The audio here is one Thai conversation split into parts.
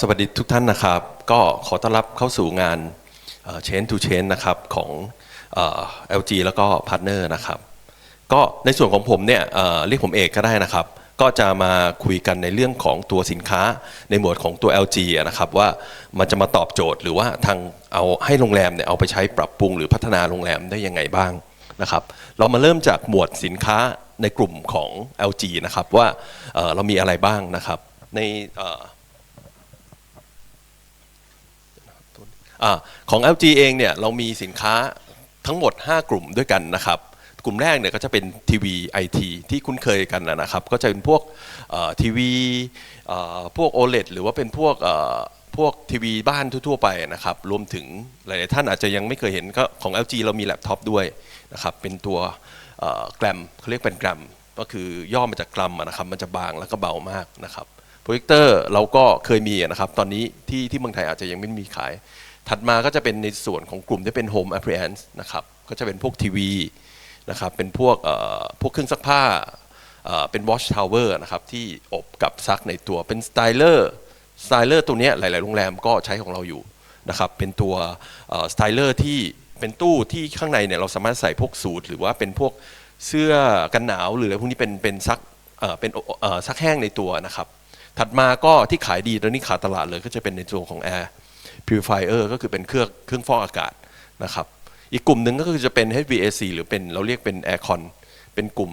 สวัสดีทุกท่านนะครับ ก็ขอต้อนรับเข้าสู่งานเชนทูเชนนะครับของเอ่อ LG แล้วก็พาร์ทเนอร์นะครับ ก็ในส่วนของผมเนี่ยเรียกผมเอกก็ได้นะครับ ก็จะมาคุยกันในเรื่องของตัวสินค้าในหมวดของตัว LG นะครับว่ามันจะมาตอบโจทย์หรือว่าทางเอาให้โรงแรมเนี่ยเอาไปใช้ปรับปรุงหรือพัฒนาโรงแรมได้ยังไงบ้างนะครับเรามาเริ่มจากหมวดสินค้าในกลุ่มของ LG นะครับว่าเอ่อเรามีอะไรบ้างนะครับใน อของ LG เองเนี่ยเรามีสินค้าทั้งหมด 5 กลุ่มด้วยกันนะครับ กลุ่มแรกเนี่ยก็จะเป็นทีวีไอทีที่คุ้นเคยกันนะครับ ก็จะเป็นพวกทีวีพวก OLED หรือว่าเป็นพวกพวกทีวีบ้านทั่วๆไปนะครับ รวมถึงหลายๆท่านอาจจะยังไม่เคยเห็นก็ของ LG เรามีแล็ปท็อปด้วยนะครับ เป็นตัวแกรมเขาเรียกเป็นแกรม ก็คือย่อมาจากกรัมนะครับ มันจะบางแล้วก็เบามากนะครับโปรเจคเตอร์เราก็เคยมีนะครับ ตอนนี้ที่ที่เมืองไทยอาจจะยังไม่มีขาย ถัดมาก็จะเป็นในส่วนของกลุ่มที่เป็น Home Appliance นะครับก็จะเป็นพวกทีวีนะครับเป็นพวกเอ่อพวกเครื่องซักผ้าเอ่อเป็น Wash Tower นะครับที่อบกับซักในตัวเป็นสไตเลอร์สไตเลอร์ตัวเนี้ยหลาย ๆ โรงแรมก็ใช้ของเราอยู่นะครับเป็นตัวสไตเลอร์ที่เป็นตู้ที่ข้างในเนี่ยเราสามารถใส่พวกสูทหรือว่าเป็นพวกเสื้อกันหนาวหรืออะไรพวกนี้เป็นเป็นซักเอ่อเป็นเอ่อซักแห้งในตัวนะครับถัดมาก็ที่ขายดีตอนนี้ขาดตลาดเลยก็จะเป็นในตัวของ Air Purifier ก็คือเป็นเครื่องเครื่องฟอกอากาศนะครับ อีกกลุ่มหนึ่งก็คือจะเป็น HVAC หรือเป็นเราเรียกเป็น Aircon เป็นกลุ่ม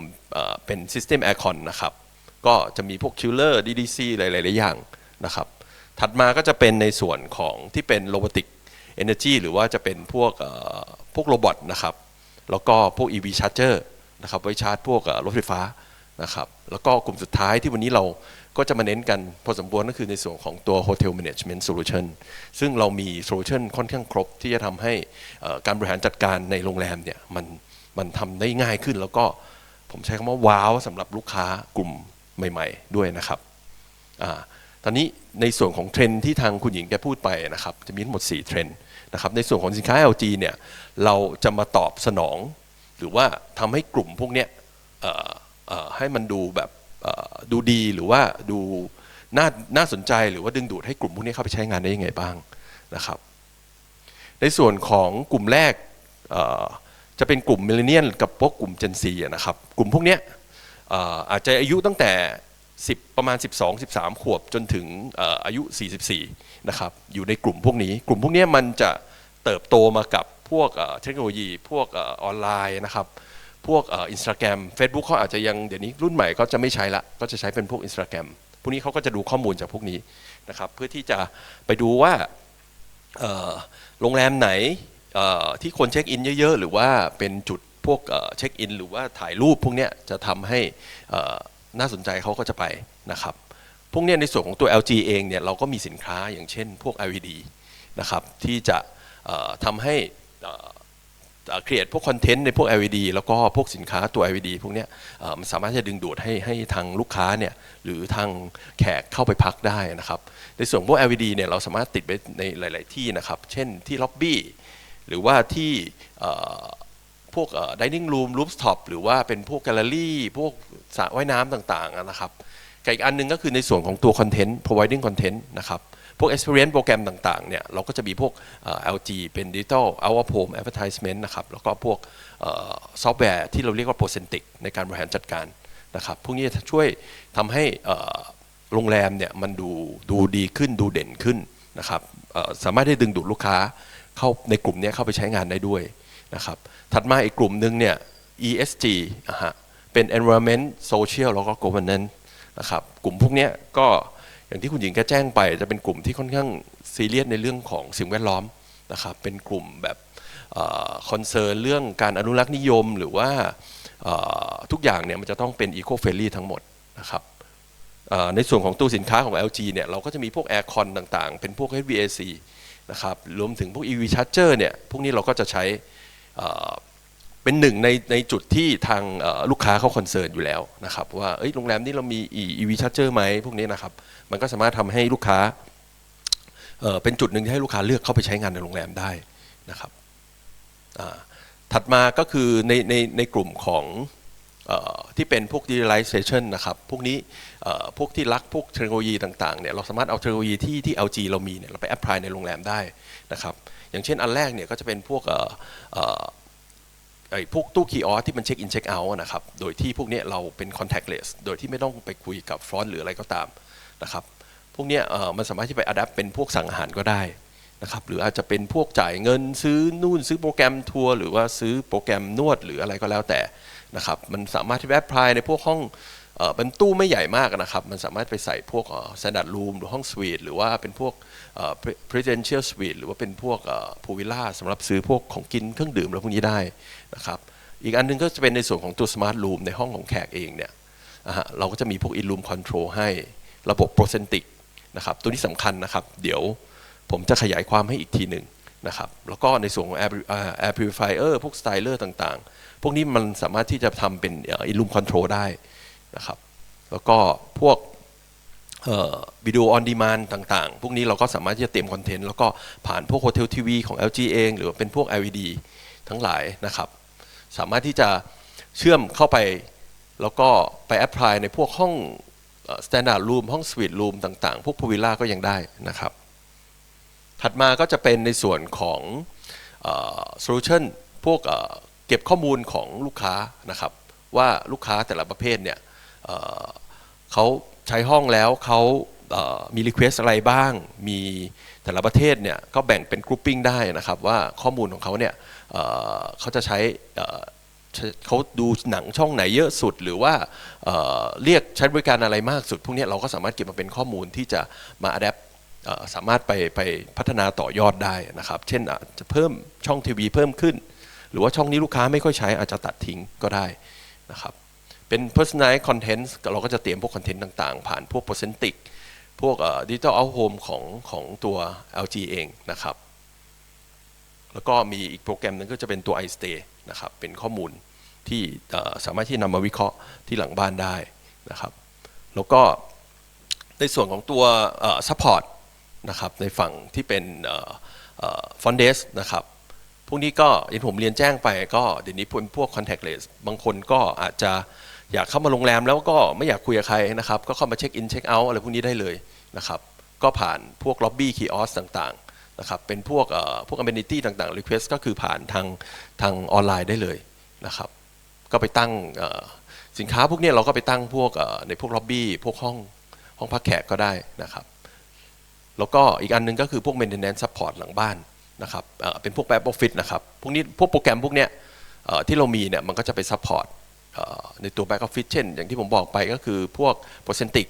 เป็น System Aircon นะครับ ก็จะมีพวก Chiller DDC หลายๆหลายอย่างนะครับ ถัดมาก็จะเป็นในส่วนของที่เป็น Robotic Energy หรือว่าจะเป็นพวกพวกโรบอทนะครับ แล้วก็พวก EV Charger นะครับไว้ชาร์จพวกรถไฟฟ้านะครับ แล้วก็กลุ่มสุดท้ายที่วันนี้เรา ก็จะมาเน้นกันพอสมควรก็คือในส่วนของตัว Hotel Management Solution ซึ่งเรามีโซลูชันค่อนข้างครบที่จะทำให้การบริหารจัดการในโรงแรมเนี่ยมันมันทำได้ง่ายขึ้น แล้วก็ผมใช้คำว่าว้าวสำหรับลูกค้ากลุ่มใหม่ ๆ ด้วยนะครับอ่าตอนนี้ในส่วนของเทรนที่ทางคุณหญิงแกพูดไปนะครับจะมีทั้งหมด 4 เทรนด์นะครับในส่วนของสินค้า LG เนี่ยเราจะมาตอบสนอง หรือว่าทำให้กลุ่มพวกเนี้ยให้มันดูแบบ ดูดีหรือว่าดูน่าน่าสนใจหรือว่าดึงดูดให้กลุ่มพวกนี้เข้าไปใช้งานได้ยังไงบ้างนะครับ ในส่วนของกลุ่มแรกจะเป็นกลุ่มมิเลเนียนกับพวกกลุ่ม Gen Z อะนะครับ กลุ่มพวกนี้อาจจะอายุตั้งแต่ 10 ประมาณ 12 13 ขวบจนถึงอ่ออายุ 44 นะครับ อยู่ในกลุ่มพวกนี้ กลุ่มพวกนี้มันจะเติบโตมากับพวกเทคโนโลยี พวกออนไลน์นะครับ พวกอินสตาแกรมเฟซบุ๊กเขาอาจจะยังเดี๋ยวนี้รุ่นใหม่ก็จะไม่ใช้ละก็จะใช้เป็นพวกอินสตาแกรมพวกนี้เขาก็จะดูข้อมูลจากพวกนี้นะครับเพื่อที่จะไปดูว่าโรงแรมไหนที่คนเช็คอินเยอะๆ หรือว่าเป็นจุดพวกเช็คอินหรือว่าถ่ายรูปพวกนี้จะทำให้น่าสนใจเขาก็จะไปนะครับพวกนี้ในส่วนของตัว LG เองเนี่ยเราก็มีสินค้าอย่างเช่นพวก LED นะครับที่จะทำให้ เครีเอทพวกคอนเทนต์ในพวก LED แล้วก็พวกสินค้าตัว LED พวกนี้มันสามารถจะดึงดูดให้ให้ทางลูกค้าเนี่ยหรือทางแขกเข้าไปพักได้นะครับในส่วนพวก LED เนี่ยเราสามารถติดไว้ในหลาย ๆ ที่นะครับเช่นที่ล็อบบี้หรือว่าที่พวกดิเนิ่งรูมรูฟท็อปหรือว่าเป็นพวกแกลเลอรี่พวกสระว่ายน้ำต่าง ๆ นะครับอีกอันหนึงก็คือในส่วนของตัวคอนเทนต์ providing content นะครับ พวก experience โปรแกรมต่างๆเนี่ยเราก็จะมีพวกเอ่อ LG เป็น digital out of home advertisement นะครับแล้วก็พวกซอฟต์แวร์ที่เราเรียกว่า Procentic ในการบริหารจัดการนะครับพวกนี้จะช่วยทำให้โรงแรมเนี่ยมันดูดูดีขึ้นดูเด่นขึ้นนะครับสามารถได้ดึงดูดลูกค้าเข้าในกลุ่มนี้เข้าไปใช้งานได้ด้วยนะครับถัดมาอีกกลุ่มหนึงเนี่ย ESG อะฮะเป็น environment social แล้วก็ governance นะครับกลุ่มพวกนี้ก็ อย่างที่คุณหญิงแกแจ้งไป จะเป็นกลุ่มที่ค่อนข้างซีเรียสในเรื่องของสิ่งแวดล้อมนะครับ เป็นกลุ่มแบบคอนเซิร์นเรื่องการอนุรักษ์นิยมหรือว่าทุกอย่างเนี่ยมันจะต้องเป็นอีโคเฟรนลี่ทั้งหมดนะครับในส่วนของตู้สินค้าของ LG เนี่ยเราก็จะมีพวกแอร์คอนต่างๆ เป็นพวก HVAC นะครับรวมถึงพวก EV Charger เนี่ยพวกนี้เราก็จะใช้ เป็นหนึ่งในในจุดที่ทางลูกค้าเขาคอนเซิร์นอยู่แล้วนะครับว่าโรงแรมนี้เรามี EV Charger ไหมพวกนี้นะครับ มันก็สามารถทำให้ลูกค้าเเป็นจุดหนึ่งที่ให้ลูกค้าเลือกเข้าไปใช้งานในโรงแรมได้นะครับถัดมาก็คือในในในกลุ่มของออที่เป็นพวก digitalization นะครับ พวกนี้พวกที่รักพวกเทคโนโลยีต่างๆเนี่ยเราสามารถเอาเทคโนโลยีที่ที่ LG เรามีเนี่ยเราไปแอพพลายในโรงแรมได้นะครับ อย่างเช่นอันแรกเนี่ยก็จะเป็นพวก ไอ้พวกตู้คีย์ออสที่มันเช็คอินเช็คเอาท์นะครับ โดยที่พวกเนี้ยเราเป็น contactless โดยที่ไม่ต้องไปคุยกับฟรอนต์หรืออะไรก็ตามนะครับ พวกเนี้ยมันสามารถที่ไปอัดแอปเป็นพวกสั่งอาหารก็ได้นะครับ หรืออาจจะเป็นพวกจ่ายเงินซื้อนู่นซื้อโปรแกรมทัวร์หรือว่าซื้อโปรแกรมนวดหรืออะไรก็แล้วแต่นะครับ มันสามารถที่แอบพลายในพวกห้อง เป็นตู้ไม่ใหญ่มากนะครับ มันสามารถไปใส่พวกเอ่อ standard room หรือห้องสวีทหรือว่าเป็นพวกเอ่อ presidential suite หรือว่าเป็นพวกพูวิลล่าสำหรับซื้อพวกของกินเครื่องดื่มแล้วพวกนี้ได้นะครับอีกอันหนึงก็จะเป็นในส่วนของตัว smart room ในห้องของแขกเองเนี่ยเราก็จะมีพวก in room control ให้ระบบ procentic นะครับตัวนี้สำคัญนะครับ เดี๋ยวผมจะขยายความให้อีกทีหนึ่งนะครับแล้วก็ในส่วนของ air, air purifier พวก styler ต่างๆ พวกนี้มันสามารถที่จะทำเป็น in room control ได้ นะครับ แล้วก็พวกวิดีโอออนดีมานต่างๆ พวกนี้เราก็สามารถที่จะเตรียมคอนเทนต์แล้วก็ผ่านพวกโฮเทลทีวีของ LG เอง หรือว่าเป็นพวก LED ทั้งหลายนะครับ สามารถที่จะเชื่อมเข้าไป แล้วก็ไปแอพพลายในพวกห้องสแตนดาร์ดรูมห้องสวีทรูมต่างๆ พวกพูวิลล่าก็ยังได้นะครับ ถัดมาก็จะเป็นในส่วนของโซลูชันพวกเก็บข้อมูลของลูกค้านะครับ ว่าลูกค้าแต่ละประเภทเนี่ย เขาใช้ห้องแล้วเขามีรีเควสอะไรบ้าง มีแต่ละประเทศเนี่ยก็แบ่งเป็นกรุ๊ปปิ้งได้นะครับ ว่าข้อมูลของเขาเนี่ยเขาจะใช้เขาดูหนังช่องไหนเยอะสุด หรือว่าเอ่อเรียกใช้บริการอะไรมากสุด พวกนี้เราก็สามารถเก็บมาเป็นข้อมูลที่จะมาอัดแอปสามารถไปไปพัฒนาต่อยอดได้นะครับ เช่นอาจจะเพิ่มช่องทีวีเพิ่มขึ้น หรือว่าช่องนี้ลูกค้าไม่ค่อยใช้อาจจะตัดทิ้งก็ได้นะครับ เป็น personalized content เราก็จะเตรียมพวกคอนเทนต์ต่างๆ ผ่านพวก percentic พวกดิจิ t a ลเอาโฮมของของตัว LG เองนะครับ แล้วก็มีอีกโปรแกรมหนึงก็จะเป็นตัว iStay นะครับ เป็นข้อมูลที่สามารถที่นำมาวิเคราะห์ที่หลังบ้านได้นะครับ แล้วก็ในส่วนของตัว support นะครับในฝั่งที่เป็นฟอนเดสนะครับ พวกนี้ก็อย่างที่ผมเรียนแจ้งไปก็เดี๋ยวนี้เป็นพวก contactless บางคนก็อาจจะ อยากเข้ามาโรงแรมแล้วก็ไม่อยากคุยกับใครนะครับ ก็เข้ามาเช็คอินเช็คเอาท์อะไรพวกนี้ได้เลยนะครับ ก็ผ่านพวก lobby kiosk ต่างๆนะครับ เป็นพวกพวก amenity ต่างๆ request ก็คือผ่านทางทางออนไลน์ได้เลยนะครับ ก็ไปตั้งสินค้าพวกนี้เราก็ไปตั้งพวกในพวก lobby พวกห้องห้องพักแขกก็ได้นะครับ แล้วก็อีกอันหนึงก็คือพวก maintenance support หลังบ้านนะครับเป็นพวก back office นะครับ พวกนี้พวกโปรแกรมพวกเนี้ยที่เรามีเนี่ยมันก็จะไป support เอ่อ ในตัว back office เช่น อย่างที่ผมบอกไปก็คือพวก percentic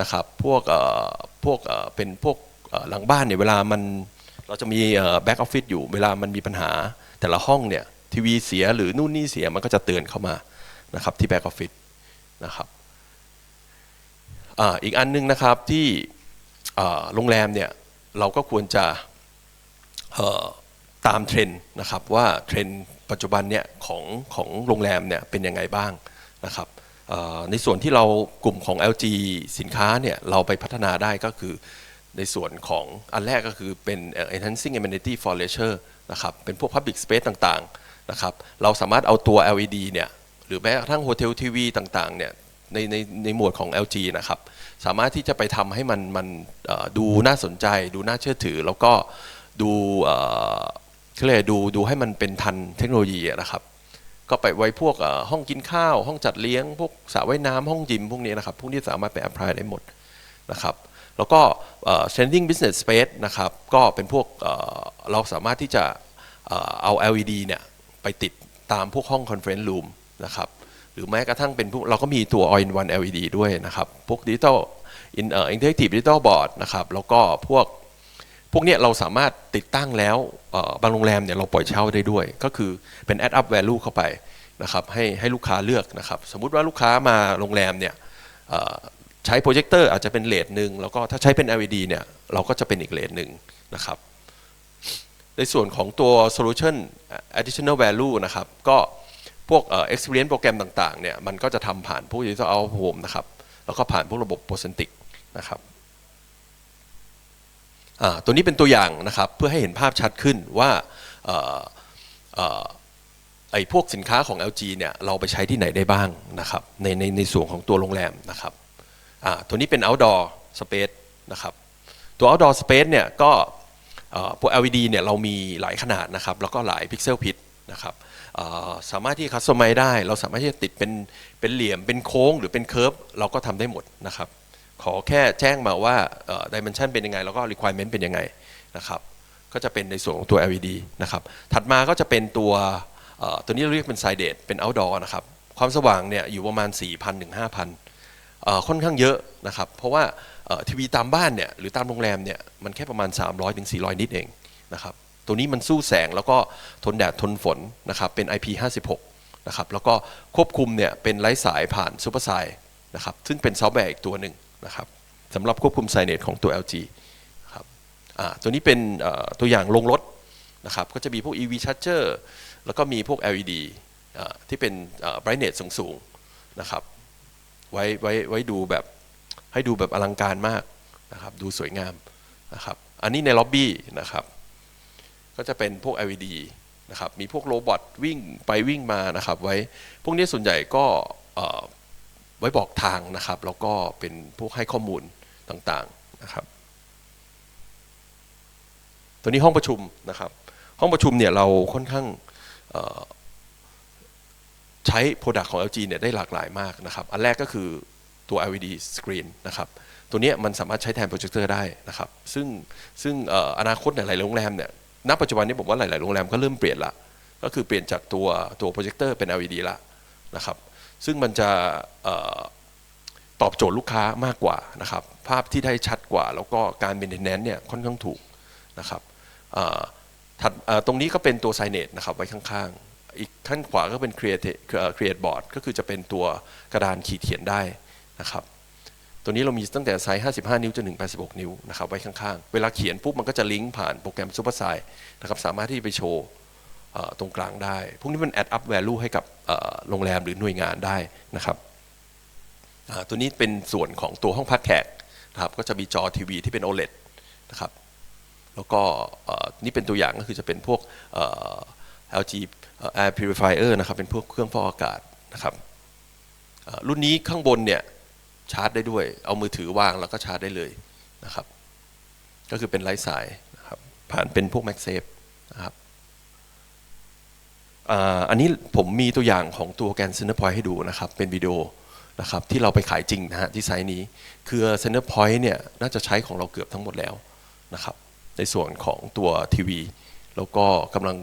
นะครับพวกเอ่อพวกเอ่อเป็นพวกหลังบ้านเนี่ยเวลามันเราจะมีเอ่อ back office อยู่เวลามันมีปัญหาแต่ละห้องเนี่ยทีวีเสียหรือนู่นนี่เสียมันก็จะเตือนเข้ามานะครับที่ back office นะครับออีกอันนึงนะครับที่โรงแรมเนี่ยเราก็ควรจะตามเทรนด์นะครับว่าเทรนด์ ปัจจุบันเนี่ยของของโรงแรมเนี่ยเป็นยังไงบ้างนะครับในส่วนที่เรากลุ่มของ LG สินค้าเนี่ยเราไปพัฒนาได้ก็คือในส่วนของอันแรกก็คือเป็น enhancing amenity for leisure นะครับเป็นพวก public space ต่างๆนะครับเราสามารถเอาตัว LED เนี่ยหรือแม้กระทั่งโฮเทลทีวีต่างๆเนี่ยในในในหมวดของ LG นะครับสามารถที่จะไปทำให้มันมันดูน่าสนใจ ดูน่าเชื่อถือ แล้วก็ดู เอ่อเขาเรียดูดูให้มันเป็นทันเทคโนโลยีนะครับ ก็ไปไว้พวกห้องกินข้าว ห้องจัดเลี้ยง พวกสระว่ายน้ำห้องยิมพวกนี้นะครับ พวกนี้สามารถไป apply ได้หมดนะครับ แล้วก็เอ่อ standing business space นะครับ ก็เป็นพวกเราสามารถที่จะเอ่อเอา LED เนี่ยไปติดตามพวกห้อง conference room นะครับหรือแม้กระทั่งเป็นพวกเราก็มีตัว all in one LED ด้วยนะครับ พวกดิจิตอลอินเอ่อ interactive digital board นะครับ แล้วก็พวก พวกนี้เราสามารถติดตั้งแล้วบางโรงแรมเนี่ยเราปล่อยเช่าได้ด้วย ก็คือเป็น add up value เข้าไปนะครับให้ให้ลูกค้าเลือกนะครับ สมมุติว่าลูกค้ามาโรงแรมเนี่ยใช้โปรเจคเตอร์อาจจะเป็นเลทหนึ่งแล้วก็ถ้าใช้เป็น LED เนี่ยเราก็จะเป็นอีกเลทหนึ่งนะครับในส่วนของตัว solution additional value นะครับก็พวก experience โปรแกรมต่างๆเนี่ยมันก็จะทำผ่านพวก digital out home นะครับแล้วก็ผ่านพวกระบบ Procentic นะครับ ตัวนี้เป็นตัวอย่างนะครับเพื่อให้เห็นภาพชัดขึ้นว่าไอ้พวกสินค้าของ LG เนี่ยเราไปใช้ที่ไหนได้บ้างนะครับในในในส่วนของตัวโรงแรมนะครับตัวนี้เป็น outdoor space นะครับตัว outdoor space เนี่ยก็พวก LED เนี่ยเรามีหลายขนาดนะครับแล้วก็หลายพิกเซลพิทนะครับสามารถที่คัสตอมไมได้ เราสามารถที่จะติดเป็นเป็นเหลี่ยมเป็นโค้งหรือเป็นเคิร์ฟเราก็ทำได้หมดนะครับ ขอแค่แจ้งมาว่าดิเมนชันเป็นยังไง แล้วก็ requirement เป็นยังไงนะครับ ก็จะเป็นในส่วนของตัว LED นะครับ ถัดมาก็จะเป็นตัวตัวนี้เรียกเป็นไซเดตเป็น outdoor นะครับ ความสว่างเนี่ยอยู่ประมาณ 4,000ถึง5,000ค่อนข้างเยอะนะครับ เพราะว่าทีวีตามบ้านเนี่ยหรือตามโรงแรมเนี่ยมันแค่ประมาณ 300ถึง400 นิดเองนะครับ ตัวนี้มันสู้แสงแล้วก็ทนแดดทนฝนนะครับ เป็น IP56 นะครับ แล้วก็ควบคุมเนี่ยเป็นไร้สายผ่านซูเปอร์ไซนะครับ ซึ่งเป็นซอฟต์แวร์อีกตัวหนึ่ง นะครับสำหรับควบคุมไซเนตของตัว LG ครับตัวนี้เป็นตัวอย่างลงรถนะครับก็จะมีพวก EV charger แล้วก็มีพวก LED ที่เป็น brightness สูงๆนะครับไว้ไว้ไว้ดูแบบให้ดูแบบอลังการมากนะครับดูสวยงามนะครับอันนี้ในล็อบบี้นะครับก็จะเป็นพวก LED นะครับมีพวกโรบอทวิ่งไปวิ่งมานะครับไว้พวกนี้ส่วนใหญ่ก็เไว้บอกทางนะครับ แล้วก็เป็นพวกให้ข้อมูลต่างๆนะครับ ตัวนี้ห้องประชุมนะครับ ห้องประชุมเนี่ยเราค่อนข้างใช้โปรดักต์ของ LG เนี่ยได้หลากหลายมากนะครับ อันแรกก็คือตัว LED screen นะครับตัวนี้มันสามารถใช้แทนโปรเจคเตอร์ได้นะครับ ซึ่งซึ่งอออนาคตหลายๆโรงแรมเนี่ยณปัจจุบันนี้ผมว่าหลาย ๆ โรงแรมก็เริ่มเปลี่ยนละ ก็คือเปลี่ยนจากตัวตัวโปรเจคเตอร์เป็น LED ละนะครับ ซึ่งมันจะออตอบโจทย์ลูกค้ามากกว่านะครับ ภาพที่ได้ชัดกว่า แล้วก็การเมนเทนแนนซ์เนี่ยค่อนข้างถูกนะครับถัดตรงนี้ก็เป็นตัวไซเนตนะครับไว้ข้างๆ อีกขั้นขวาก็เป็น create เอ่อ create board ก็คือจะเป็นตัวกระดานขีดเขียนได้นะครับ ตัวนี้เรามีตั้งแต่ไซส์ 55 นิ้วจนถึง86 นิ้วนะครับไว้ข้างๆ เวลาเขียนปุ๊บมันก็จะลิงก์ผ่านโปรแกรม Super s i นะครับสามารถที่ไปโชว์ ตรงกลางได้ พวกนี้มัน add up value ให้กับโรงแรมหรือหน่วยงานได้นะครับตัวนี้เป็นส่วนของตัวห้องพักแขกนะครับก็จะมีจอทีวีที่เป็น OLED นะครับแล้วก็นี่เป็นตัวอย่างก็คือจะเป็นพวก LG Air Purifier นะครับเป็นพวกเครื่องฟอกอากาศนะครับรุ่นนี้ข้างบนเนี่ยชาร์จได้ด้วย เอามือถือวางแล้วก็ชาร์จได้เลยนะครับ ก็คือเป็นไร้สายนะครับผ่านเป็นพวก MagSafe นะครับ อันนี้ผมมีตัวอย่างของตัวแกน Centerpoint ให้ดูนะครับ เป็นวิดีโอนะครับที่เราไปขายจริงนะฮะที่ไซต์นี้ คือ Center Point เนี่ยน่าจะใช้ของเราเกือบทั้งหมดแล้วนะครับ ในส่วนของตัวทีวี แล้วก็กำลัง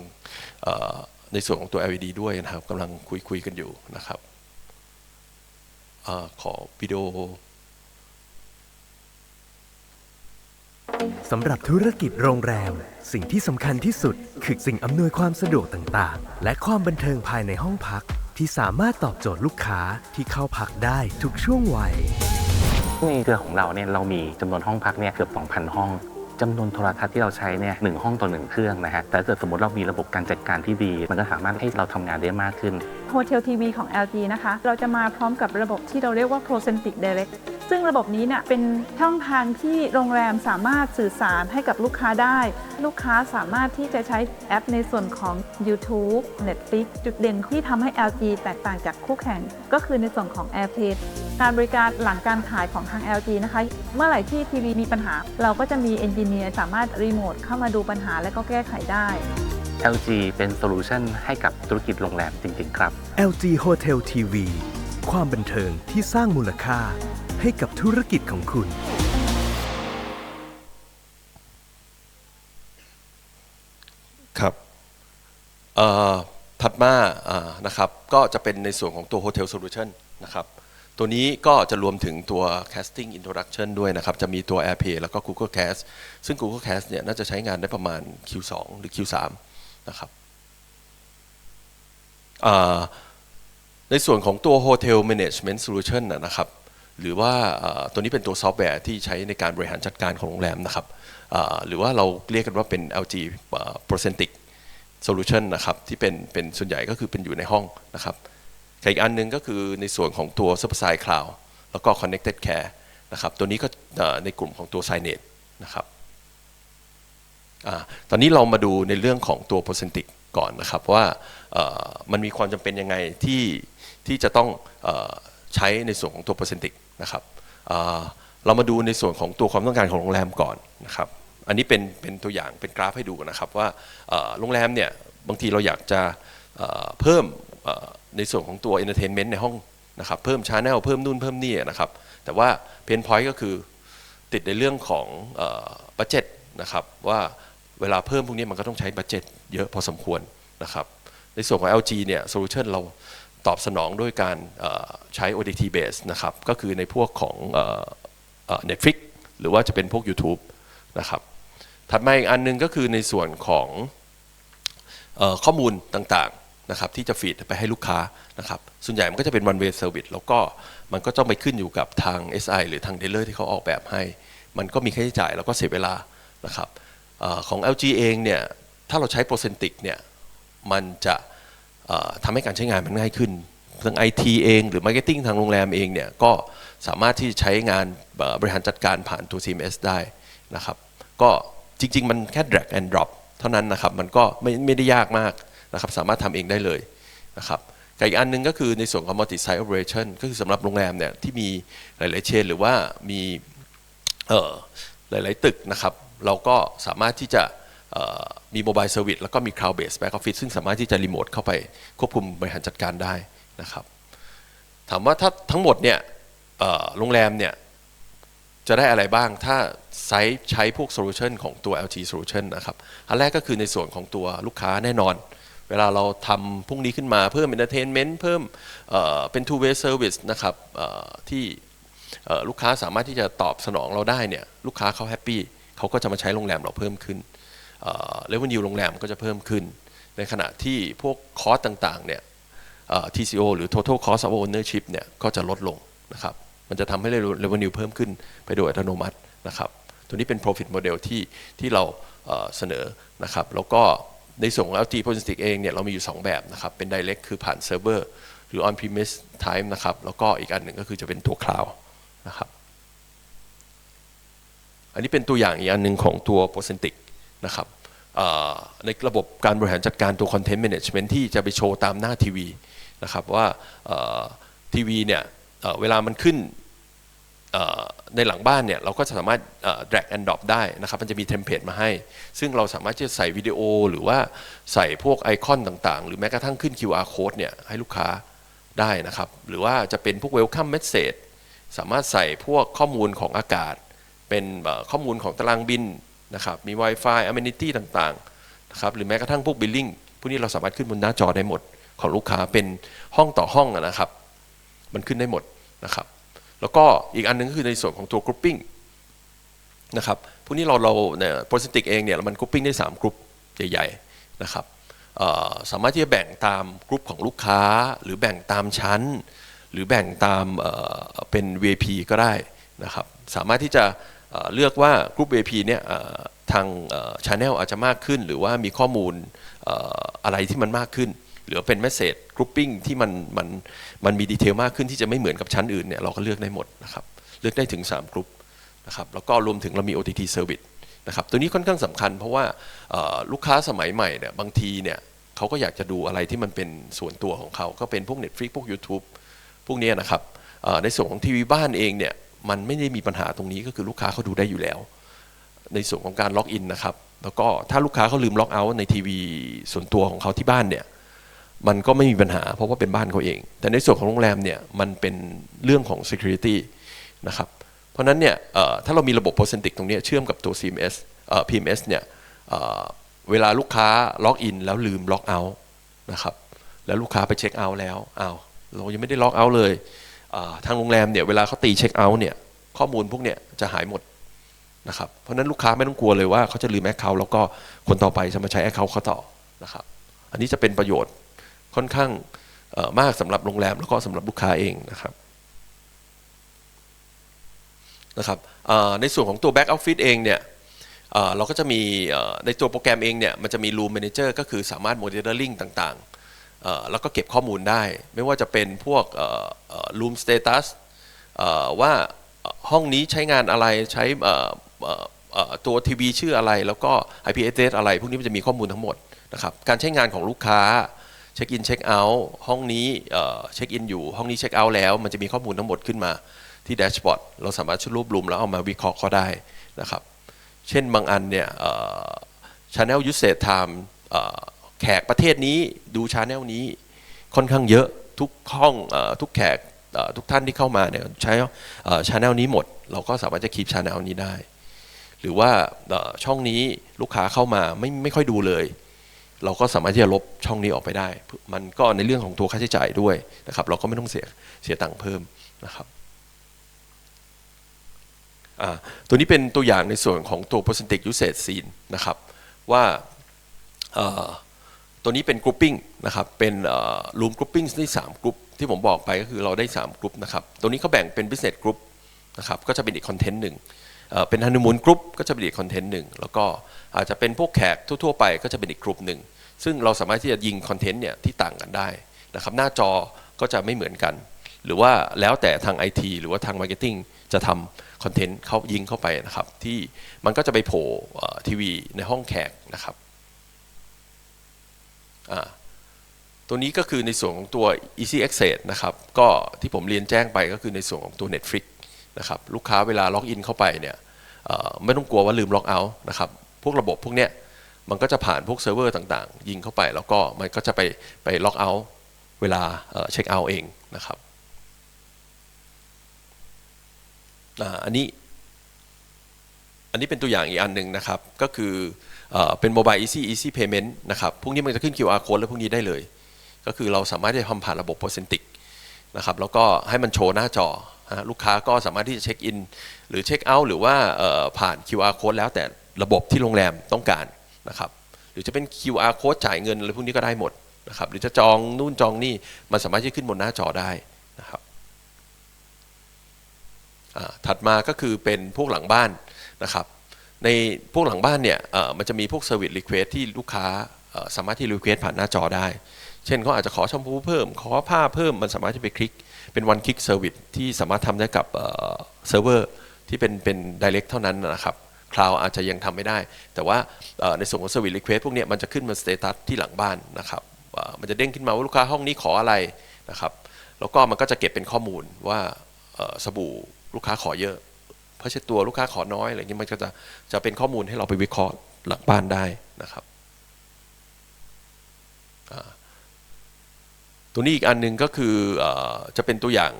ในส่วนของตัว LED ด้วยนะครับกำลังคุยคุยกันอยู่นะครับอขอวิดีโอ สำหรับธุรกิจโรงแรม สิ่งที่สำคัญที่สุด คือสิ่งอำนวยความสะดวกต่างๆ และความบันเทิงภายในห้องพัก ที่สามารถตอบโจทย์ลูกค้าที่เข้าพักได้ทุกช่วงวัย ในเครือของเราเนี่ยเรามีจำนวนห้องพักเนี่ยเกือบ 2,000 ห้องจำนวนโทรทัศน์ที่เราใช้เนี่ยหนึ่งห้องต่อหนึ่งเครื่องนะฮะแต่ถ้าเกิดสมมติเรามีระบบการจัดการที่ดี มันก็สามารถให้เราทำงานได้มากขึ้น โฮเทลทีวีของ LG นะคะ เราจะมาพร้อมกับระบบที่เราเรียกว่า Procentic Direct ซึ่งระบบนี้เนี่ยเป็นช่องทางที่โรงแรมสามารถสื่อสารให้กับลูกค้าได้ ลูกค้าสามารถที่จะใช้แอปในส่วนของ YouTube Netflix จุดเด่นที่ทำให้ LG แตกต่างจากคู่แข่ง ก็คือในส่วนของ AirPlay การบริการหลังการขายของทาง LG นะคะ เมื่อไหร่ที่ทีวีมีปัญหา เราก็จะมีเอนจิเนียร์สามารถรีโมทเข้ามาดูปัญหาและก็แก้ไขได้ LG เป็นโซลูชันให้กับธุรกิจโรงแรมจริง ๆ ครับ LG Hotel TV ความบันเทิงที่สร้างมูลค่าให้กับธุรกิจของคุณ ครับเอ่อถัดมาอ่านะครับก็จะเป็นในส่วนของตัว Hotel Solution นะครับตัวนี้ก็จะรวมถึงตัว Casting Introduction ด้วยนะครับ จะมีตัว AirPlay แล้วก็ Google Cast ซึ่ง Google Cast เนี่ยน่าจะใช้งานได้ประมาณ Q2 หรือ Q3 นะครับในส่วนของตัว Hotel Management Solution นะนะครับ หรือว่าตัวนี้เป็นตัวซอฟต์แวร์ที่ใช้ในการบริหารจัดการของโรงแรมนะครับหรือว่าเราเรียกกันว่าเป็น LG เอ่อ Procentric Solution นะครับ ที่เป็นเป็นส่วนใหญ่ก็คือเป็นอยู่ในห้องนะครับอีกอันหนึงก็คือในส่วนของตัว Superside Cloud แล้วก็ Connected Care นะครับ ตัวนี้ก็ในกลุ่มของตัว Signage นะครับ ตอนนี้เรามาดูในเรื่องของตัว Procentric ก่อนนะครับว่ามันมีความจำเป็นยังไงที่ที่จะต้องอใช้ในส่วนของตัวเปอร์เซนติกนะครับเรามาดูในส่วนของตัวความต้องการของโรงแรมก่อนนะครับ อันนี้เป็นเป็นตัวอย่างเป็นกราฟให้ดูนะครับว่าโรงแรมเนี่ยบางทีเราอยากจะเพิ่มในส่วนของตัว entertainment ในห้องนะครับเพิ่มชาแนลเพิ่มนู่นเพิ่มนี่นะครับ แต่ว่าเพนพอยต์ก็คือติดในเรื่องของบัจเจ็ตนะครับว่า เวลาเพิ่มพวกนี้มันก็ต้องใช้บัจเจ็ตเยอะพอสมควรนะครับ ในส่วนของ LG เนี่ยโซลูชันเราตอบสนองด้วยการใช้ ODT base นะครับ ก็คือในพวกของเอ่อเอ่อ Netflix หรือว่าจะเป็นพวก YouTube นะครับ ถัดมาอีกอันหนึงก็คือในส่วนของข้อมูลต่างๆนะครับที่จะฟีดไปให้ลูกค้านะครับ ส่วนใหญ่มันก็จะเป็น one way service แล้วก็มันก็ต้องไปขึ้นอยู่กับทาง SI หรือทาง dealer ที่เขาออกแบบให้ มันก็มีค่าใช้จ่ายแล้วก็เสียเวลานะครับ ของ LG เองเนี่ยถ้าเราใช้ p r o c e n t i c เนี่ยมันจะทำให้การใช้งานมันง่ายขึ้นทาง IT เองหรือ Marketing ทางโรงแรมเองเนี่ยก็สามารถที่จะใช้งานบริหารจัดการผ่านตัว CMS ได้นะครับ ก็จริง ๆ มันแค่ drag and drop เท่านั้นนะครับ มันก็ไม่ไม่ได้ยากมากนะครับ สามารถทำเองได้เลยนะครับกับอีกอันหนึงก็คือในส่วนของ multi site operation ก็คือสำหรับโรงแรมเนี่ยที่มีหลาย ๆ เชนหรือว่ามีหลาย ๆ ตึกนะครับ เราก็สามารถที่จะมี mobile service แล้วก็มี cloud based back office ซึ่งสามารถที่จะรีโมทเข้าไปควบคุมบริหารจัดการได้นะครับ ถามว่าถ้าทั้งหมดเนี่ยโรงแรมเนี่ยจะได้อะไรบ้างถ้าใช้ใช้พวกโซลูชันของตัว LG Solution นะครับ อันแรกก็คือในส่วนของตัวลูกค้าแน่นอน เวลาเราทำพวกนี้ขึ้นมาเพิ่ม entertainment เพิ่มเเป็น two way service นะครับที่ลูกค้าสามารถที่จะตอบสนองเราได้เนี่ยลูกค้าเขาแฮปปี้ เขาก็จะมาใช้โรงแรมเราเพิ่มขึ้นเลเวนิวโรงแรมก็จะเพิ่มขึ้น ในขณะที่พวกคอสต่างๆเนี่ย TCO หรือ total cost of ownership เนี่ยก็จะลดลงนะครับมันจะทำให้ revenue เพิ่มขึ้นไปโดยอัตโนมัตินะครับตัวนี้เป็น profit model ที่ที่เราเสนอนะครับแล้วก็ในส่วนของ LG Logistics เองเนี่ยเรามีอยู่ 2 แบบนะครับเป็น direct คือผ่าน server หรือ on premise time นะครับแล้วก็อีกอันหนึ่งก็คือจะเป็นตัว cloud นะครับ อันนี้เป็นตัวอย่างอีกอันหนึ่งของตัว p r o c e n t i c นะครับในระบบการบริหารจัดการตัว Content Management ที่จะไปโชว์ตามหน้าทีวีนะครับว่าทีวีเนี่ยเวลามันขึ้นในหลังบ้านเนี่ยเราก็สามารถ drag and drop ได้นะครับมันจะมีเทมเพลตมาให้ ซึ่งเราสามารถที่จะใส่วิดีโอหรือว่าใส่พวกไอคอนต่างๆ หรือแม้กระทั่งขึ้น QR code เนี่ยให้ลูกค้าได้นะครับ หรือว่าจะเป็นพวก welcome message สามารถใส่พวกข้อมูลของอากาศ เป็นข้อมูลของตารางบินนะครับมี Wi-Fi amenity ต่างๆนะครับหรือแม้กระทั่งพวก billing พวกนี้เราสามารถขึ้นบนหน้าจอได้หมดของลูกค้าเป็นห้องต่อห้องนะครับ มันขึ้นได้หมดนะครับ แล้วก็อีกอันหนึงก็คือในส่วนของตัว grouping นะครับพวกนี้เราเราเนี่ยโปรซิติกเองเนี่ยมัน grouping ได้ 3 กรุ๊ปใหญ่ๆนะครับสามารถที่จะแบ่งตามกรุ๊ปของลูกค้า หรือแบ่งตามชั้น หรือแบ่งตามเเป็น VIP ก็ได้นะครับ สามารถที่จะ เลือกว่ากรุ๊ป VIP เนี่ยทางช anel อาจจะมากขึ้น หรือว่ามีข้อมูลอะไรที่มันมากขึ้น หรือเป็น message grouping ที่มันมันมันมีดีเทลมากขึ้นที่จะไม่เหมือนกับชั้นอื่นเนี่ยเราก็เลือกได้หมดนะครับเลือกได้ถึง 3กรุ๊ปนะครับแล้วก็รวมถึงเรามี OTT service นะครับตัวนี้ค่อนข้างสำคัญเพราะว่าลูกค้าสมัยใหม่เนี่ยบางทีเนี่ยเขาก็อยากจะดูอะไรที่มันเป็นส่วนตัวของเขาก็เป็นพวก Netflix พวก YouTube พวกนี้นะครับในส่วนของทีวีบ้านเองเนี่ย มันไม่ได้มีปัญหาตรงนี้ก็คือลูกค้าเขาดูได้อยู่แล้ว ในส่วนของการล็อกอินนะครับ แล้วก็ถ้าลูกค้าเขาลืมล็อกเอาท์ในทีวีส่วนตัวของเขาที่บ้านเนี่ยมันก็ไม่มีปัญหาเพราะว่าเป็นบ้านเขาเอง แต่ในส่วนของโรงแรมเนี่ยมันเป็นเรื่องของ security นะครับ เพราะนั้นเนี่ยถ้าเรามีระบบ p r o c e n t i c ตรงนี้เชื่อมกับตัว CMS เอ่อ PMS เนี่ยเอ่อเวลาลูกค้าล็อกอินแล้วลืมล็อกเอาท์นะครับ แล้วลูกค้าไปเช็คเอาท์แล้วอ้าวเรายังไม่ได้ล็อกเอาท์เลย ทางโรงแรมเนี่ยเวลาเขาตีเช็คเอาท์เนี่ยข้อมูลพวกเนี่ยจะหายหมดนะครับเพราะนั้นลูกค้าไม่ต้องกลัวเลยว่าเขาจะลืมแอคเคาท์แล้วก็คนต่อไปจะมาใช้แอคเคาท์เขาต่อนะครับอันนี้จะเป็นประโยชน์ค่อนข้างมากสำหรับโรงแรมแล้วก็สำหรับลูกค้าเองนะครับนะครับในส่วนของตัว Back Office เองเนี่ยเราก็จะมีในตัวโปรแกรมเองเนี่ยมันจะมี Room Manager ก็คือสามารถ Monitoring ต่างๆ แล้วก็เก็บข้อมูลได้ ไม่ว่าจะเป็นพวกเอ่อเอ่อ Room Status ว่าห้องนี้ใช้งานอะไรใช้ตัวทีวีชื่ออะไร แล้วก็ IP address อะไร พวกนี้มันจะมีข้อมูลทั้งหมดนะครับการใช้งานของลูกค้าเช็คอินเช็คเอาท์ห้องนี้เช็คอินอยู่ห้องนี้เช็คเอาท์แล้ว มันจะมีข้อมูลทั้งหมดขึ้นมาที่แดชบอร์ดเราสามารถชุดรวบรวมแล้วเอามาวิเคราะห์ก็ได้นะครับ เช่นบางอันเนี่ยชาแแขกประเทศนี้ดูชาแนลนี้ค่อนข้างเยอะทุกห้องอทุกแขกทุกท่านที่เข้ามาเนี่ยใช้ชาแนลนี้หมด เราก็สามารถจะคีบชาแนลนี้ได้ หรือว่าช่องนี้ลูกค้าเข้ามาไม่ไม่ค่อยดูเลย เราก็สามารถที่จะลบช่องนี้ออกไปได้ มันก็ในเรื่องของตัวค่าใช้จ่ายด้วยนะครับ เราก็ไม่ต้องเสียเสียตังค์เพิ่มนะครับตัวนี้เป็นตัวอย่างในส่วนของตัว percentage usage scene นะครับ ว่า ตัวนี้เป็น grouping นะครับ เป็นเอ่อ room grouping ที่3กลุ่มที่ผมบอกไปก็คือเราได้3กลุ่มนะครับ ตัวนี้เขาแบ่งเป็น business group นะครับ ก็จะเป็นอีกคอนเทนต์หนึ่งเป็น honeymoon group ก็จะเป็นอีกคอนเทนต์หนึ่ง แล้วก็อาจจะเป็นพวกแขกทั่วๆไปก็จะเป็นอีกกลุ่มหนึ่ง ซึ่งเราสามารถที่จะยิงคอนเทนต์เนี่ยที่ต่างกันได้นะครับ หน้าจอก็จะไม่เหมือนกัน หรือว่าแล้วแต่ทาง IT หรือว่าทาง Marketing จะทำคอนเทนต์เขายิงเข้าไปนะครับ ที่มันก็จะไปโผล่ทีวีในห้องแขกนะครับ ตัวนี้ก็คือในส่วนของตัว Easy Access นะครับก็ที่ผมเรียนแจ้งไปก็คือในส่วนของตัว Netflix นะครับลูกค้าเวลาล็อกอินเข้าไปเนี่ยไม่ต้องกลัวว่าลืมล็อกเอาท์นะครับพวกระบบพวกเนี้ยมันก็จะผ่านพวกเซิร์ฟเวอร์ต่างๆ ยิงเข้าไปแล้วก็มันก็จะไปไปล็อกเอาท์เวลาเช็คเอาท์เองนะครับอันนี้อันนี้เป็นตัวอย่างอีกอันหนึ่งนะครับก็คือ เป็น Mobile Easy Easy Payment นต์นะครับพวกนี้มันจะขึ้น QR code แล้วพวกนี้ได้เลย ก็คือเราสามารถที่จะทำผ่านระบบ Procentic นะครับแล้วก็ให้มันโชว์หน้าจอลูกค้าก็สามารถที่จะเช็คอินหรือเช็คเอาท์หรือว่าผ่าน QR code แล้วแต่ระบบที่โรงแรมต้องการนะครับหรือจะเป็น QR code จ่ายเงินอะไรพวกนี้ก็ได้หมดนะครับหรือจะจองนู่นจองนี่มันสามารถที่จะขึ้นบนหน้าจอได้นะครับถัดมาก็คือเป็นพวกหลังบ้านนะครับ ในพวกหลังบ้านเนี่ยมันจะมีพวก Service Request ที่ลูกค้าสามารถที่ Request ผ่านหน้าจอได้ เช่นเขาอาจจะขอแชมพูเพิ่ม ขอผ้าเพิ่มมันสามารถที่ไปคลิก เป็น one click service ที่สามารถทำได้กับเซิร์ฟเวอร์ที่เป็นเป็น direct เท่านั้นนะครับคลาวอาจจะยังทำไม่ได้ แต่ว่าในส่วนของ Service Request พวกนี้มันจะขึ้นมา status ที่หลังบ้านนะครับมันจะเด้งขึ้นมาว่าลูกค้าห้องนี้ขออะไรนะครับ แล้วก็มันก็จะเก็บเป็นข้อมูลว่าสบู่ลูกค้าขอเยอะ เพราะเช็ดตัวลูกค้าขอน้อยอะไรอย่างนี้มันก็จะจะเป็นข้อมูลให้เราไปวิเคราะห์หลังบ้านได้นะครับตัวนี้อีกอันหนึงก็คืออจะเป็นตัวอย่าง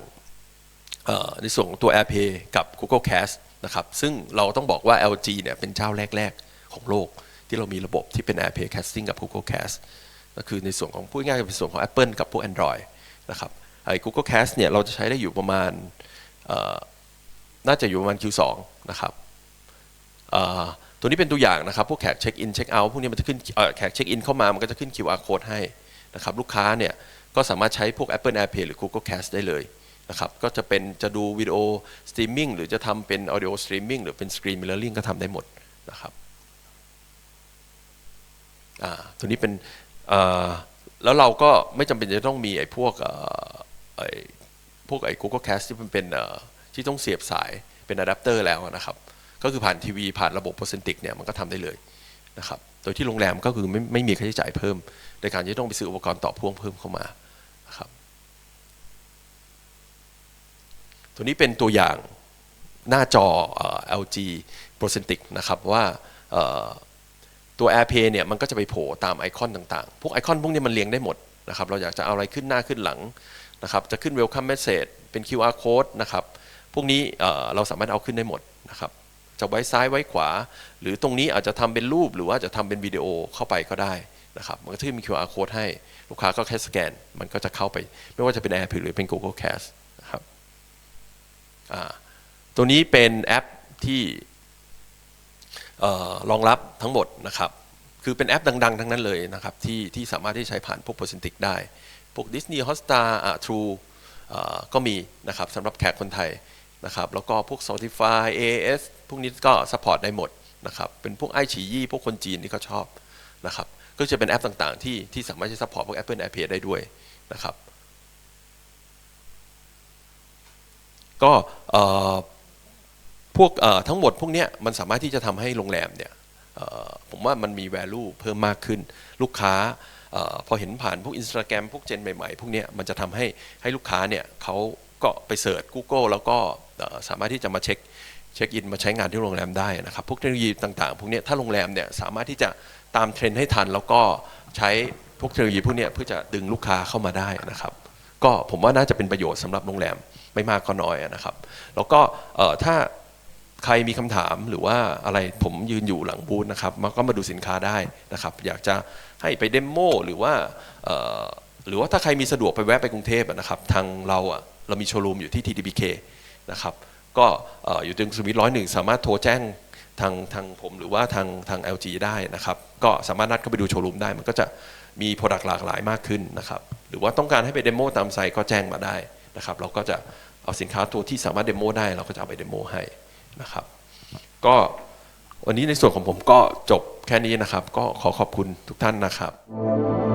ในส่วนของตัว AirPlay กับ Google Cast นะครับซึ่งเราต้องบอกว่า LG เนี่ยเป็นเจ้าแรก ๆ ของโลก ที่เรามีระบบที่เป็น AirPlay Casting กับ Google Cast ก็คือในส่วนของพูดง่ายๆเป็นส่วนของ Apple กับพวก Android นะครับไอ้ Google Cast เนี่ยเราจะใช้ได้อยู่ประมาณ น่าจะอยู่ประมาณ Q2 นะครับตัวนี้เป็นตัวอย่างนะครับ พวกแขกเช็คอินเช็คเอาท์พวกนี้มันจะขึ้นแขกเช็คอินเข้ามามันก็จะขึ้น QR code ให้นะครับลูกค้าเนี่ยก็สามารถใช้พวก Apple AirPlay หรือ Google Cast ได้เลยนะครับก็จะเป็นจะดูวิดีโอสตรีมมิ่งหรือจะทำเป็น audio streaming หรือเป็น screen mirroring ก็ทำได้หมดนะครับตัวนี้เป็นแล้วเราก็ไม่จำเป็นจะต้องมีไอ้พวกไอ้พวกไอ้ Google Cast ที่มันเป็นเอ่อ ที่ต้องเสียบสายเป็นอะแดปเตอร์แล้วนะครับ ก็คือผ่านทีวีผ่านระบบ p พ r c e n t i c เนี่ยมันก็ทำได้เลยนะครับ โดยที่โรงแรมก็คือไม่ไม่มีค่าใช้จ่ายเพิ่ม ในการที่ต้องไปซื้ออุปกรณ์ต่อพ่วงเพิ่มเข้ามานะครับ ตัวนี้เป็นตัวอย่างหน้าจอ LG p r o c e n t i c นะครับว่าเอ่อตัว AirPlay เนี่ยมันก็จะไปโผล่ตามไอคอนต่างๆ พวกไอคอนพวกนี้มันเรียงได้หมดนะครับ เราอยากจะเอาอะไรขึ้นหน้าขึ้นหลังนะครับ จะขึ้น Welcome Message เป็น QR Code นะครับ พวกนี้เราสามารถเอาขึ้นได้หมดนะครับจะไว้ซ้ายไว้ขวา หรือตรงนี้อาจจะทำเป็นรูปหรือว่าจะทำเป็นวิดีโอเข้าไปก็ได้นะครับมันก็จะมี QR Code ให้ลูกค้าก็แค่สแกน มันก็จะเข้าไป ไม่ว่าจะเป็น AirPlay หรือเป็น Google Cast นะครับตัวนี้เป็นแอปที่เอ่อรองรับทั้งหมดนะครับ คือเป็นแอปดัง ๆ ทั้งนั้นเลยนะครับ ที่ที่สามารถที่ใช้ผ่านพวก p พ r c e n t i c ได้ พวก Disney Hotstar True ก็มีนะครับสำหรับแขกคนไทย นะครับแล้วก็พวก Spotify AS พวกนี้ก็ support ได้หมดนะครับเป็นพวกไอฉียี่พวกคนจีนที่เขาชอบนะครับก็จะเป็นแอปต่างๆ ที่ที่สามารถที่ support พวก Apple AirPlay ได้ด้วยนะครับก็พวกทั้งหมดพวกนี้มันสามารถที่จะทำให้โรงแรมเนี่ยผมว่ามันมี value เพิ่มมากขึ้น ลูกค้าออพอเห็นผ่านพวก Instagram พวกเจนใหม่ๆ พวกนี้มันจะทำให้ให้ลูกค้าเนี่ยเขาก็ไปเสิร์ช Google แล้วก็ สามารถที่จะมาเช็คเช็คอินมาใช้งานที่โรงแรมได้นะครับพวกเทคโนโลยีต่างๆพวกนี้ถ้าโรงแรมเนี่ยสามารถที่จะตามเทรนด์ให้ทัน แล้วก็ใช้พวกเทคโนโลยีพวกนี้เพื่อจะดึงลูกค้าเข้ามาได้นะครับ ก็ผมว่าน่าจะเป็นประโยชน์สำหรับโรงแรมไม่มากก็น้อยนะครับ แล้วก็ถ้าใครมีคำถามหรือว่าอะไรผมยืนอยู่หลังบูธนะครับมาก็มาดูสินค้าได้นะครับ อยากจะให้ไปเดโมหรือว่าหรือว่าถ้าใครมีสะดวกไปแวะไปกรุงเทพนะครับ ทางเราอะเรามีโชว์รูมอยู่ที่ TTBK นะครับก็อยู่ตรงสุขุมวิทร้อยหนึ่งสามารถโทรแจ้งทางทางผมหรือว่าทางทาง LG ได้นะครับ ก็สามารถนัดเข้าไปดูโชว์รูมได้ มันก็จะมีโปรดักต์หลากหลายมากขึ้นนะครับ หรือว่าต้องการให้ไปเดโมตามไซต์ก็แจ้งมาได้นะครับ เราก็จะเอาสินค้าตัวที่สามารถเดโมได้เราก็จะเอาไปเดโมให้นะครับ ก็วันนี้ในส่วนของผมก็จบแค่นี้นะครับ ก็ขอขอบคุณทุกท่านนะครับ